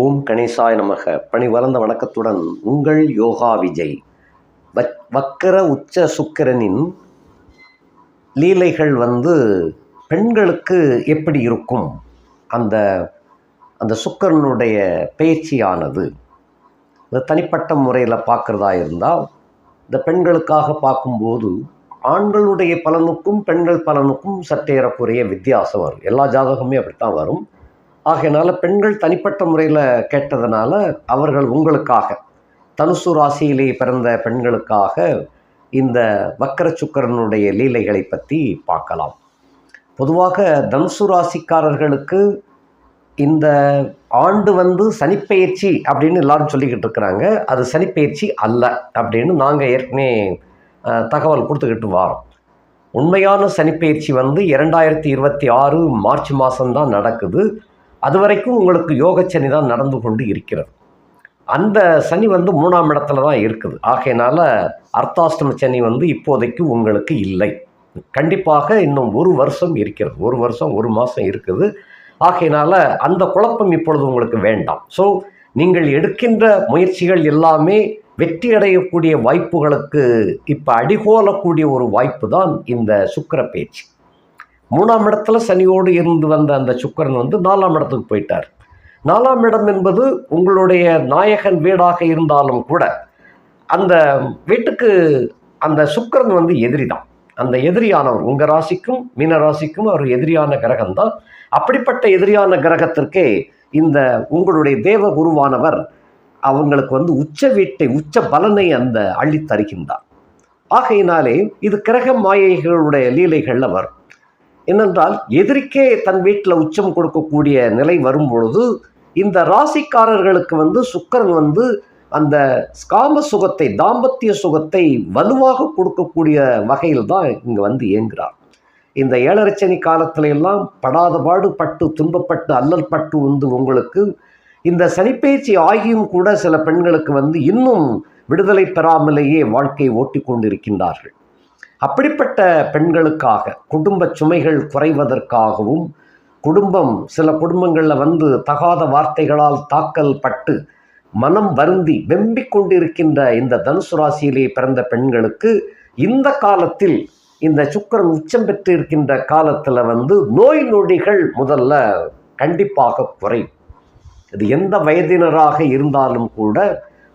ஓம் கணேசாய நமக. பணி வளர்ந்த வணக்கத்துடன் உங்கள் யோகா விஜய். வக்கர உச்ச சுக்கிரனின் லீலைகள் வந்து பெண்களுக்கு எப்படி இருக்கும்? அந்த அந்த சுக்கிரனுடைய பயிற்சியானது இந்த தனிப்பட்ட முறையில் பார்க்குறதா இருந்தால் இந்த பெண்களுக்காக பார்க்கும்போது ஆண்களுடைய பலனுக்கும் பெண்கள் பலனுக்கும் சற்றேறக்குறைய வித்தியாசம் வரும். எல்லா ஜாதகமே அப்படித்தான் வரும். ஆகையினால பெண்கள் தனிப்பட்ட முறையில் கேட்டதுனால அவர்கள் உங்களுக்காக தனுசு ராசியிலே பிறந்த பெண்களுக்காக இந்த வக்கர சுக்கரனுடைய லீலைகளை பற்றி பார்க்கலாம். பொதுவாக தனுசு ராசிக்காரர்களுக்கு இந்த ஆண்டு வந்து சனிப்பெயர்ச்சி அப்படின்னு எல்லாரும் சொல்லிக்கிட்டு இருக்கிறாங்க. அது சனிப்பெயர்ச்சி அல்ல அப்படின்னு நாங்கள் ஏற்கனவே தகவல் கொடுத்துக்கிட்டு வரோம். உண்மையான சனிப்பெயர்ச்சி வந்து இரண்டாயிரத்தி இருபத்தி ஆறு மார்ச் மாதம்தான் நடக்குது. அது வரைக்கும் உங்களுக்கு யோகச்சனி தான் நடந்து கொண்டு இருக்கிறது. அந்த சனி வந்து மூணாம் இடத்துல தான் இருக்குது. ஆகையினால அர்த்தாஷ்டம சனி வந்து இப்போதைக்கு உங்களுக்கு இல்லை. கண்டிப்பாக இன்னும் ஒரு வருஷம் இருக்கிறது. ஒரு வருஷம் ஒரு மாதம் இருக்குது. ஆகையினால அந்த குழப்பம் இப்பொழுது உங்களுக்கு வேண்டாம். ஸோ நீங்கள் எடுக்கின்ற முயற்சிகள் எல்லாமே வெற்றி அடையக்கூடிய வாய்ப்புகளுக்கு இப்போ அடிகோலக்கூடிய ஒரு வாய்ப்பு தான் இந்த சுக்கர பேச்சு மூணாம் இடத்துல சனியோடு இருந்து வந்த அந்த சுக்கிரன் வந்து நாலாம் இடத்துக்கு போயிட்டார். நாலாம் இடம் என்பது உங்களுடைய நாயகன் வீடாக இருந்தாலும் கூட அந்த வீட்டுக்கு அந்த சுக்கிரன் வந்து எதிரி தான் அந்த எதிரியானவர் உங்கள் ராசிக்கும் மீன ராசிக்கும் அவர் எதிரியான கிரகம் தான் அப்படிப்பட்ட எதிரியான கிரகத்திற்கே இந்த உங்களுடைய தேவ குருவானவர் அவங்களுக்கு வந்து உச்ச வீட்டை உச்ச பலனை அந்த அள்ளி தருகின்றார் ஆகையினாலே இது கிரக மாயைகளுடைய லீலைகளில் வரும். என்னென்றால் எதிரிக்கே தன் வீட்டில் உச்சம் கொடுக்கக்கூடிய நிலை வரும் பொழுது இந்த ராசிக்காரர்களுக்கு வந்து சுக்கரன் வந்து அந்த காம சுகத்தை தாம்பத்திய சுகத்தை வலுவாக கொடுக்கக்கூடிய வகையில் தான் இங்கே வந்து இயங்குகிறார் இந்த ஏழரச்சனி காலத்துல எல்லாம் படாத பாடு பட்டு துன்பப்பட்டு அல்லல் பட்டு வந்து உங்களுக்கு இந்த சனிப்பெயர்ச்சி ஆகியும் கூட சில பெண்களுக்கு வந்து இன்னும் விடுதலை பெறாமலேயே வாழ்க்கையை ஓட்டி கொண்டிருக்கின்றார்கள் அப்படிப்பட்ட பெண்களுக்காக குடும்ப சுமைகள் குறைவதற்காகவும் குடும்பம் சில குடும்பங்களில் வந்து தகாத வார்த்தைகளால் தாக்கல் பட்டு மனம் வருந்தி வெம்பிக் கொண்டிருக்கின்ற இந்த தனுசு ராசியிலே பிறந்த பெண்களுக்கு இந்த காலத்தில் இந்த சுக்கிரன் உச்சம் பெற்று இருக்கின்ற காலத்தில் வந்து நோய் நொடிகள் முதல்ல கண்டிப்பாக குறையும். இது எந்த வயதினராக இருந்தாலும் கூட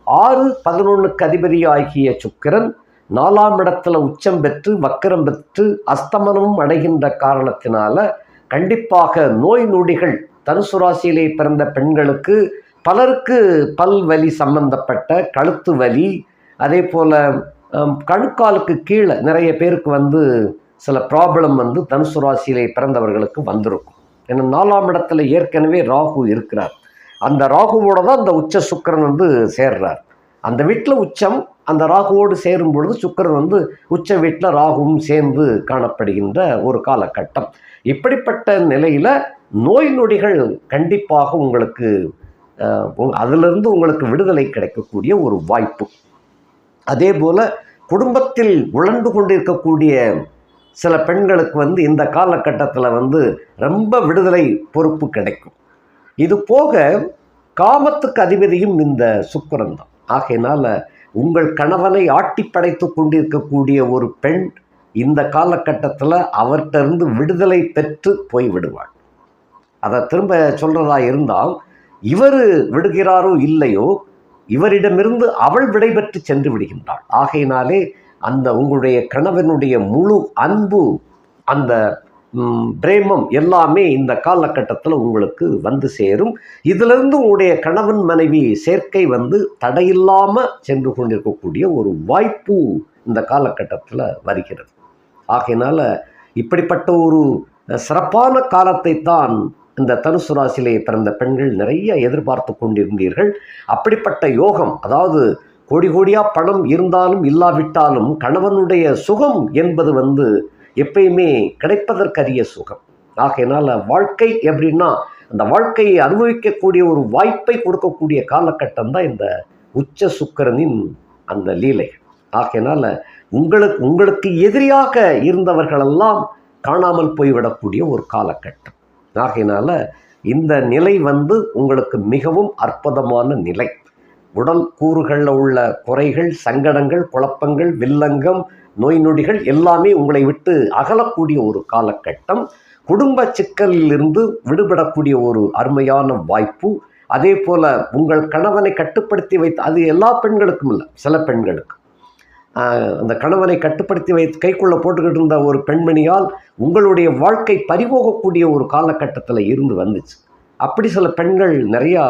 ஆறு பதினொன்றுக்கு அதிபதியாகிய சுக்கிரன் நாலாம் இடத்துல உச்சம் பெற்று வக்கரம் பெற்று அஸ்தமனமும் அடைகின்ற காரணத்தினால கண்டிப்பாக நோய் நொடிகள் தனுசு ராசியிலே பிறந்த பெண்களுக்கு பலருக்கு பல் வலி சம்பந்தப்பட்ட கழுத்து வலி அதே போல் கணுக்காலுக்கு கீழே நிறைய பேருக்கு வந்து சில ப்ராப்ளம் வந்து தனுசு ராசியிலே பிறந்தவர்களுக்கு வந்திருக்கும். ஏன்னா நாலாம் இடத்துல ஏற்கனவே ராகு இருக்கிறார். அந்த ராகுவோட தான் அந்த உச்ச சுக்கிரன் வந்து சேர்றார். அந்த வீட்டில் உச்சம் அந்த ராகுவோடு சேரும் பொழுது சுக்கிரன் வந்து உச்ச வீட்டில் ராகுவும் சேர்ந்து காணப்படுகின்ற ஒரு காலகட்டம். இப்படிப்பட்ட நிலையில் நோய் நொடிகள் கண்டிப்பாக உங்களுக்கு அதிலிருந்து உங்களுக்கு விடுதலை கிடைக்கக்கூடிய ஒரு வாய்ப்பு. அதே போல் குடும்பத்தில் உழந்து கொண்டிருக்கக்கூடிய சில பெண்களுக்கு வந்து இந்த காலகட்டத்தில் வந்து ரொம்ப விடுதலை பொறுப்பு கிடைக்கும். இது போக காமத்துக்கு அதிபதியும் இந்த சுக்கிரன் தான். ஆகையினால் உங்கள் கணவனை ஆட்டி படைத்து கொண்டிருக்கக்கூடிய ஒரு பெண் இந்த காலகட்டத்தில் அவர்கிட்ட இருந்து விடுதலை பெற்று போய் விடுவாள். அதை திரும்ப சொல்கிறதா இருந்தால் இவர் விடுகிறாரோ இல்லையோ இவரிடமிருந்து அவள் விடைபெற்று சென்று விடுகின்றாள். ஆகையினாலே அந்த உங்களுடைய கணவனுடைய முழு அன்பு அந்த பிரேமம் எல்லாமே இந்த காலகட்டத்தில் உங்களுக்கு வந்து சேரும். இதிலிருந்து உங்களுடைய கணவன் மனைவி சேர்க்கை வந்து தடையில்லாமல் சென்று கொண்டிருக்கக்கூடிய ஒரு வாய்ப்பு இந்த காலகட்டத்தில் வருகிறது. ஆகையினால் இப்படிப்பட்ட ஒரு சிறப்பான காலத்தை தான் இந்த தனுசு ராசியிலே பிறந்த பெண்கள் நிறைய எதிர்பார்த்து கொண்டிருந்தீர்கள். அப்படிப்பட்ட யோகம் அதாவது கோடி கோடியாக பணம் இருந்தாலும் இல்லாவிட்டாலும் கணவனுடைய சுகம் என்பது வந்து எப்பயுமே கிடைப்பதற்கரிய சுகம். ஆகையினால் வாழ்க்கை எப்படின்னா அந்த வாழ்க்கையை அனுபவிக்கக்கூடிய ஒரு வாய்ப்பை கொடுக்கக்கூடிய காலகட்டம் தான் இந்த உச்ச சுக்கிரனின் அந்த லீலை. ஆகையினால் உங்களுக்கு உங்களுக்கு எதிரியாக இருந்தவர்களெல்லாம் காணாமல் போய்விடக்கூடிய ஒரு காலகட்டம். ஆகையினால் இந்த நிலை வந்து உங்களுக்கு மிகவும் அற்புதமான நிலை. உடல் கூறுகளில் உள்ள குறைகள் சங்கடங்கள் குழப்பங்கள் வில்லங்கம் நோய் நொடிகள் எல்லாமே உங்களை விட்டு அகலக்கூடிய ஒரு காலகட்டம். குடும்ப சிக்கலிலிருந்து விடுபடக்கூடிய ஒரு அருமையான வாய்ப்பு. அதே போல் உங்கள் கணவனை கட்டுப்படுத்தி வைத்து அது எல்லா பெண்களுக்கும் இல்லை சில பெண்களுக்கு. அந்த கணவனை கட்டுப்படுத்தி வைத்து கைக்குள்ளே போட்டுக்கிட்டு இருந்த ஒரு பெண்மணியால் உங்களுடைய வாழ்க்கை பறிபோகக்கூடிய ஒரு காலகட்டத்தில் இருந்து வந்துச்சு. அப்படி சில பெண்கள் நிறையா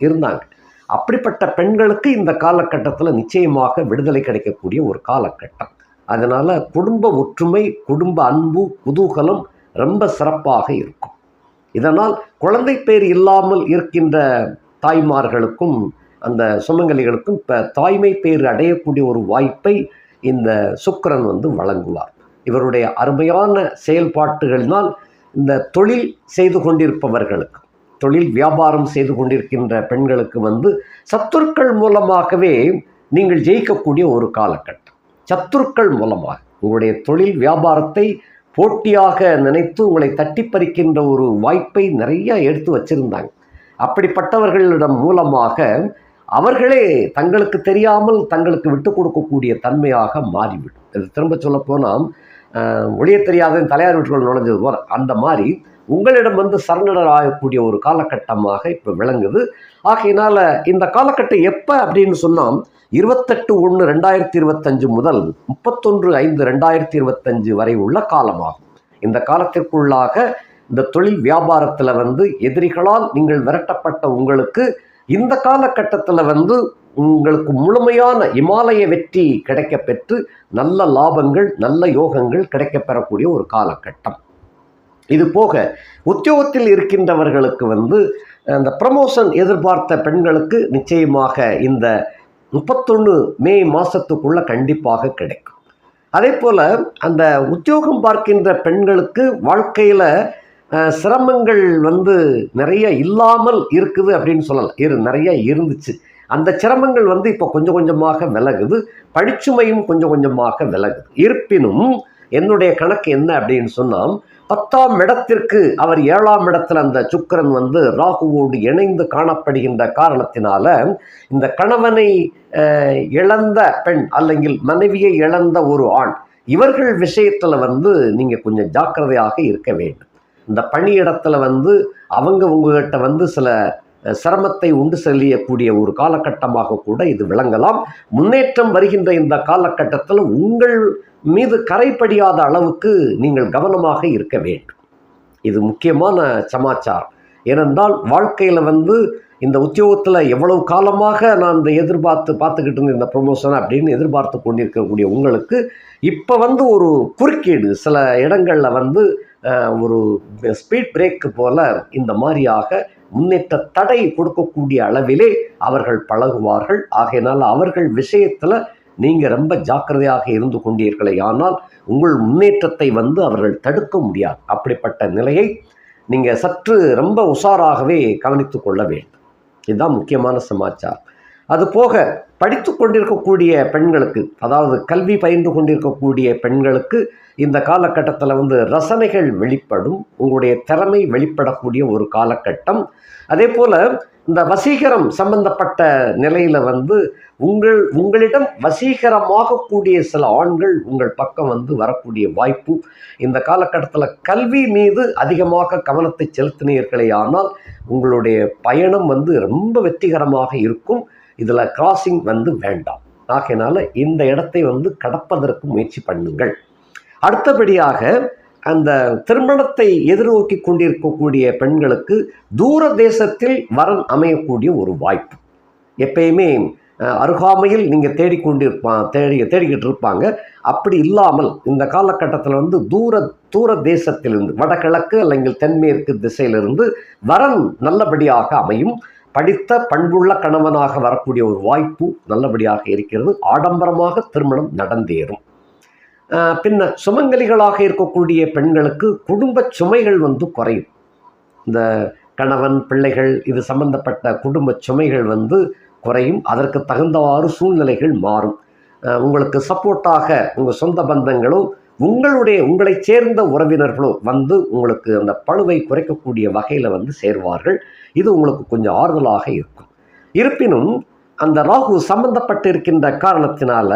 இருந்தாங்க. அப்படிப்பட்ட பெண்களுக்கு இந்த காலகட்டத்தில் நிச்சயமாக விடுதலை கிடைக்கக்கூடிய ஒரு காலகட்டம். அதனால் குடும்ப ஒற்றுமை குடும்ப அன்பு குதூகலம் ரொம்ப சிறப்பாக இருக்கும். இதனால் குழந்தை பேர் இல்லாமல் இருக்கின்ற தாய்மார்களுக்கும் அந்த சுமங்கலிகளுக்கும் இப்போ தாய்மை பேர் அடையக்கூடிய ஒரு வாய்ப்பை இந்த சுக்கரன் வந்து வழங்குவார். இவருடைய அருமையான செயல்பாட்டுகளினால் இந்த தொழில் செய்து கொண்டிருப்பவர்களுக்கு தொழில் வியாபாரம் செய்து கொண்டிருக்கின்ற பெண்களுக்கு வந்து சத்துருக்கள் மூலமாகவே நீங்கள் ஜெயிக்கக்கூடிய ஒரு காலகட்டம். சத்துருக்கள் மூலமாக உங்களுடைய தொழில் வியாபாரத்தை போட்டியாக நினைத்து உங்களை தட்டி பறிக்கின்ற ஒரு வாய்ப்பை நிறைய எடுத்து வச்சிருந்தாங்க. அப்படிப்பட்டவர்களிடம் மூலமாக அவர்களே தங்களுக்கு தெரியாமல் தங்களுக்கு விட்டு கொடுக்கக்கூடிய தன்மையாக மாறிவிடும். இது திரும்ப சொல்லப்போனால் ஒளிய தெரியாத தலையார் வீட்டுக்குள் நுழைஞ்சது போல. அந்த மாதிரி உங்களிடம் வந்து சரணடர் ஆகக்கூடிய ஒரு காலகட்டமாக இப்போ விளங்குது. ஆகையினால் இந்த காலகட்டம் எப்போ அப்படின்னு சொன்னால் இருபத்தெட்டு ஒன்று ரெண்டாயிரத்தி இருபத்தஞ்சு முதல் முப்பத்தொன்று ஐந்து ரெண்டாயிரத்தி இருபத்தஞ்சு வரை உள்ள காலமாகும். இந்த காலத்திற்குள்ளாக இந்த தொழில் வியாபாரத்தில் வந்து எதிரிகளால் நீங்கள் விரட்டப்பட்ட உங்களுக்கு இந்த காலகட்டத்தில் வந்து உங்களுக்கு முழுமையான இமாலய வெற்றி கிடைக்கப்பெற்று நல்ல லாபங்கள் நல்ல யோகங்கள் கிடைக்கப்பெறக்கூடிய ஒரு காலகட்டம். இது போக உத்தியோகத்தில் இருக்கின்றவர்களுக்கு வந்து அந்த ப்ரமோஷன் எதிர்பார்த்த பெண்களுக்கு நிச்சயமாக இந்த முப்பத்தொன்று மே மாதத்துக்குள்ளே கண்டிப்பாக கிடைக்கும். அதே போல் அந்த உத்தியோகம் பார்க்கின்ற பெண்களுக்கு வாழ்க்கையில் சிரமங்கள் வந்து நிறைய இல்லாமல் இருக்குது அப்படின்னு சொல்லலாம் இரு நிறைய இருந்துச்சு. அந்த சிரமங்கள் வந்து இப்போ கொஞ்சம் கொஞ்சமாக விலகுது. படிச்சுமையும் கொஞ்சம் கொஞ்சமாக விலகுது. இருப்பினும் என்னுடைய கணக்கு என்ன அப்படின்னு சொன்னால் பத்தாம் இடத்திற்கு அவர் ஏழாம் இடத்துல அந்த சுக்கரன் வந்து ராகுவோடு இணைந்து காணப்படுகின்ற காரணத்தினால இந்த கணவனை இழந்த பெண் அல்லங்கில் மனைவியை இழந்த ஒரு ஆண் இவர்கள் விஷயத்தில் வந்து நீங்கள் கொஞ்சம் ஜாக்கிரதையாக இருக்க வேண்டும். இந்த பணியிடத்தில் வந்து அவங்க உங்ககிட்ட வந்து சில சிரமத்தை உண்டு செல்லக்கூடிய ஒரு காலகட்டமாக கூட இது விளங்கலாம். முன்னேற்றம் வருகின்ற இந்த காலகட்டத்தில் உங்கள் மீது கரைப்படியாத அளவுக்கு நீங்கள் கவனமாக இருக்க வேண்டும். இது முக்கியமான சமாச்சாரம். ஏனென்றால் வாழ்க்கையில் வந்து இந்த உத்தியோகத்தில் எவ்வளவு காலமாக நான் இந்த எதிர்பார்த்து பார்த்துக்கிட்டு இருந்த இந்த ப்ரொமோஷன் அப்படின்னு எதிர்பார்த்து கொண்டிருக்கக்கூடிய உங்களுக்கு இப்போ வந்து ஒரு குறுக்கீடு சில இடங்களில் வந்து ஒரு ஸ்பீட் பிரேக்கு போல இந்த மாதிரியாக முன்னேற்ற தடை கொடுக்கக்கூடிய அளவிலே அவர்கள் பழகுவார்கள். ஆகையினால் அவர்கள் விஷயத்தில் நீங்கள் ரொம்ப ஜாக்கிரதையாக இருந்து கொண்டீர்களே ஆனால் உங்கள் முன்னேற்றத்தை வந்து அவர்கள் தடுக்க முடியாது. அப்படிப்பட்ட நிலையை நீங்கள் சற்று ரொம்ப உஷாராகவே கவனித்து கொள்ள வேண்டும். இதுதான் முக்கியமான சமாச்சாரம். அது போக படித்து கொண்டிருக்கக்கூடிய பெண்களுக்கு அதாவது கல்வி பயின்று கொண்டிருக்கக்கூடிய பெண்களுக்கு இந்த காலகட்டத்தில் வந்து ரசனைகள் வெளிப்படும் உங்களுடைய திறமை வெளிப்படக்கூடிய ஒரு காலகட்டம். அதே போல் இந்த வசீகரம் சம்பந்தப்பட்ட நிலையில் வந்து உங்கள் உங்களிடம் வசீகரமாகக்கூடிய சில ஆண்கள் உங்கள் பக்கம் வந்து வரக்கூடிய வாய்ப்பு. இந்த காலகட்டத்தில் கல்வி மீது அதிகமாக கவனத்தை செலுத்தினீர்களே ஆனால் உங்களுடைய பயணம் வந்து ரொம்ப வெற்றிகரமாக இருக்கும். இதில் கிராசிங் வந்து வேண்டாம். ஆகையினால இந்த இடத்தை வந்து கடப்பதற்கு முயற்சி பண்ணுங்கள். அடுத்தபடியாக அந்த திருமணத்தை எதிர்நோக்கி கொண்டிருக்கக்கூடிய பெண்களுக்கு தூர தேசத்தில் வரன் அமையக்கூடிய ஒரு வாய்ப்பு. எப்பயுமே அருகாமையில் நீங்கள் தேடிக்கொண்டிருப்பா தேடி தேடிக்கிட்டு இருப்பாங்க அப்படி இல்லாமல் இந்த காலகட்டத்தில் வந்து தூர தூர தேசத்திலிருந்து வடகிழக்கு அல்லது தென்மேற்கு திசையிலிருந்து வரன் நல்லபடியாக அமையும். படித்த பண்புள்ள கணவனாக வரக்கூடிய ஒரு வாய்ப்பு நல்லபடியாக இருக்கிறது. ஆடம்பரமாக திருமணம் நடந்தேறும். பின்ன சுமங்கலிகளாக இருக்கக்கூடிய பெண்களுக்கு குடும்ப சுமைகள் வந்து குறையும். இந்த கணவன் பிள்ளைகள் இது சம்பந்தப்பட்ட குடும்ப சுமைகள் வந்து குறையும். அதற்கு தகுந்தவாறு சூழ்நிலைகள் மாறும். உங்களுக்கு சப்போர்ட்டாக உங்கள் சொந்த பந்தங்களும் உங்களுடைய உங்களை சேர்ந்த உறவினர்களோ வந்து உங்களுக்கு அந்த பழுவை குறைக்கக்கூடிய வகையில் வந்து சேர்வார்கள். இது உங்களுக்கு கொஞ்சம் ஆறுதலாக இருக்கும். இருப்பினும் அந்த ராகு சம்பந்தப்பட்டிருக்கின்ற காரணத்தினால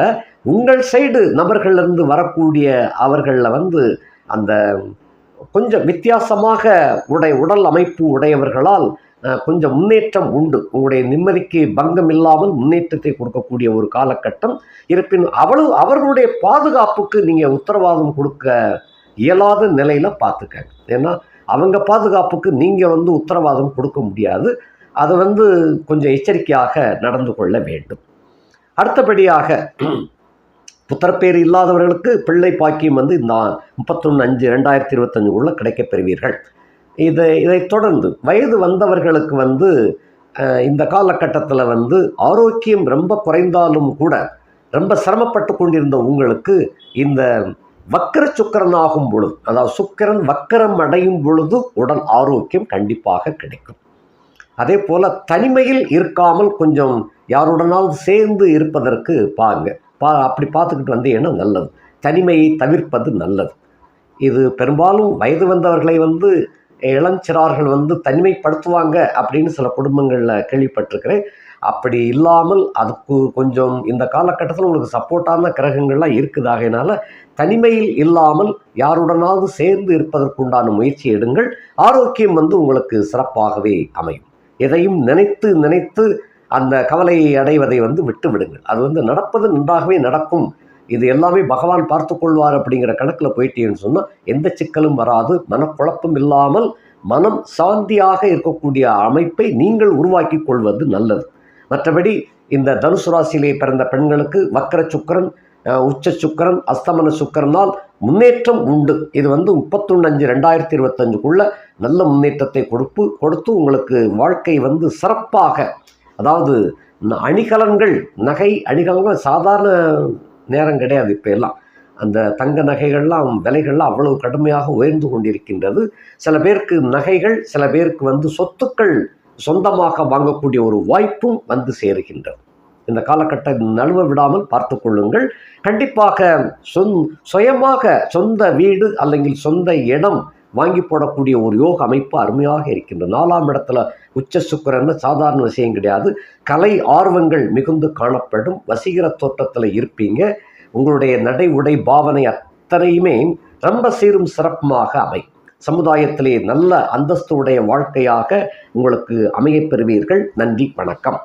உங்கள் சைடு நபர்களிலிருந்து வரக்கூடிய அவர்களில் வந்து அந்த கொஞ்சம் வித்தியாசமாக உடை உடல் அமைப்பு உடையவர்களால் கொஞ்சம் முன்னேற்றம் உண்டு. உங்களுடைய நிம்மதிக்கு பங்கம் இல்லாமல் முன்னேற்றத்தை கொடுக்கக்கூடிய ஒரு காலகட்டம். இருப்பினும் அவ்வளவு அவர்களுடைய பாதுகாப்புக்கு நீங்கள் உத்தரவாதம் கொடுக்க இயலாத நிலையில் பார்த்துக்கங்க. ஏன்னா அவங்க பாதுகாப்புக்கு நீங்கள் வந்து உத்தரவாதம் கொடுக்க முடியாது. அதை வந்து கொஞ்சம் எச்சரிக்கையாக நடந்து கொள்ள வேண்டும். அடுத்தபடியாக புத்திரப்பேர் இல்லாதவர்களுக்கு பிள்ளை பாக்கியம் வந்து இந்த முப்பத்தொன்று அஞ்சு ரெண்டாயிரத்தி இருபத்தஞ்சுக்குள்ளே கிடைக்கப் பெறுவீர்கள். இதை இதைத் தொடர்ந்து வயது வந்தவர்களுக்கு வந்து இந்த காலகட்டத்தில் வந்து ஆரோக்கியம் ரொம்ப குறைந்தாலும் கூட ரொம்ப சிரமப்பட்டு கொண்டிருந்த உங்களுக்கு இந்த வக்கர சுக்கரன் ஆகும் பொழுது அதாவது சுக்கிரன் வக்கரம் அடையும் பொழுது உடல் ஆரோக்கியம் கண்டிப்பாக கிடைக்கும். அதே போல் தனிமையில் இருக்காமல் கொஞ்சம் யாருடனாவது சேர்ந்து இருப்பதற்கு பாருங்க. பா அப்படி பார்த்துக்கிட்டு வந்தீங்கன்னா நல்லது. தனிமையை தவிர்ப்பது நல்லது. இது பெரும்பாலும் வயது வந்தவர்களை வந்து இளஞ்சிறார்கள் வந்து தனிமைப்படுத்துவாங்க அப்படின்னு சில குடும்பங்களில் கேள்விப்பட்டிருக்கிறேன். அப்படி இல்லாமல் அதுக்கு கொஞ்சம் இந்த காலகட்டத்தில் உங்களுக்கு சப்போர்ட்டான கிரகங்கள்லாம் இருக்குது. ஆகையினால தனிமையில் இல்லாமல் யாருடனாவது சேர்ந்து இருப்பதற்குண்டான முயற்சி எடுங்கள். ஆரோக்கியம் வந்து உங்களுக்கு சிறப்பாகவே அமையும். எதையும் நினைத்து நினைத்து அந்த கவலையை அடைவதை வந்து விட்டு விடுங்கள் அது வந்து நடப்பது நன்றாகவே நடக்கும். இது எல்லாமே பகவான் பார்த்து கொள்வார் அப்படிங்கிற கணக்கில் போயிட்டீங்கன்னு சொன்னால் எந்த சிக்கலும் வராது. மனக்குழப்பம் இல்லாமல் மனம் சாந்தியாக இருக்கக்கூடிய அமைப்பை நீங்கள் உருவாக்கி கொள்வது நல்லது. மற்றபடி இந்த தனுசு ராசியிலே பிறந்த பெண்களுக்கு வக்கர சுக்கரன் உச்ச சுக்கரன் அஸ்தமன சுக்கரனால் முன்னேற்றம் உண்டு. இது வந்து முப்பத்தொன்று அஞ்சு ரெண்டாயிரத்தி இருபத்தஞ்சுக்குள்ள நல்ல முன்னேற்றத்தை கொடுப்பு கொடுத்து உங்களுக்கு வாழ்க்கை வந்து சிறப்பாக அதாவது அணிகலன்கள் நகை அணிகலன்கள் சாதாரண நேரம் கிடையாது இப்போ எல்லாம். அந்த தங்க நகைகள்லாம் விலைகள்லாம் அவ்வளவு கடுமையாக உயர்ந்து கொண்டிருக்கின்றது. சில பேருக்கு நகைகள் சில பேருக்கு வந்து சொத்துக்கள் சொந்தமாக வாங்கக்கூடிய ஒரு வாய்ப்பும் வந்து சேருகின்றது. இந்த காலகட்ட நழுவ விடாமல் பார்த்து கொள்ளுங்கள். கண்டிப்பாக சொந் சுயமாக சொந்த வீடு அல்லங்கில் சொந்த இடம் வாங்கி போடக்கூடிய ஒரு யோக அமைப்பு அருமையாக இருக்கின்றது நாலாம் இடத்துல உச்ச சுக்கரன்னு சாதாரண விஷயம் கிடையாது. கலை ஆர்வங்கள் மிகுந்து காணப்படும். வசீகர தோட்டத்தில் இருப்பீங்க. உங்களுடைய நடை உடை பாவனை அத்தனையுமே ரொம்ப சீரும் சிறப்புமாக அமை சமுதாயத்திலே நல்ல அந்தஸ்து உடைய வாழ்க்கையாக உங்களுக்கு அமையப்பெறுவீர்கள் நன்றி வணக்கம்.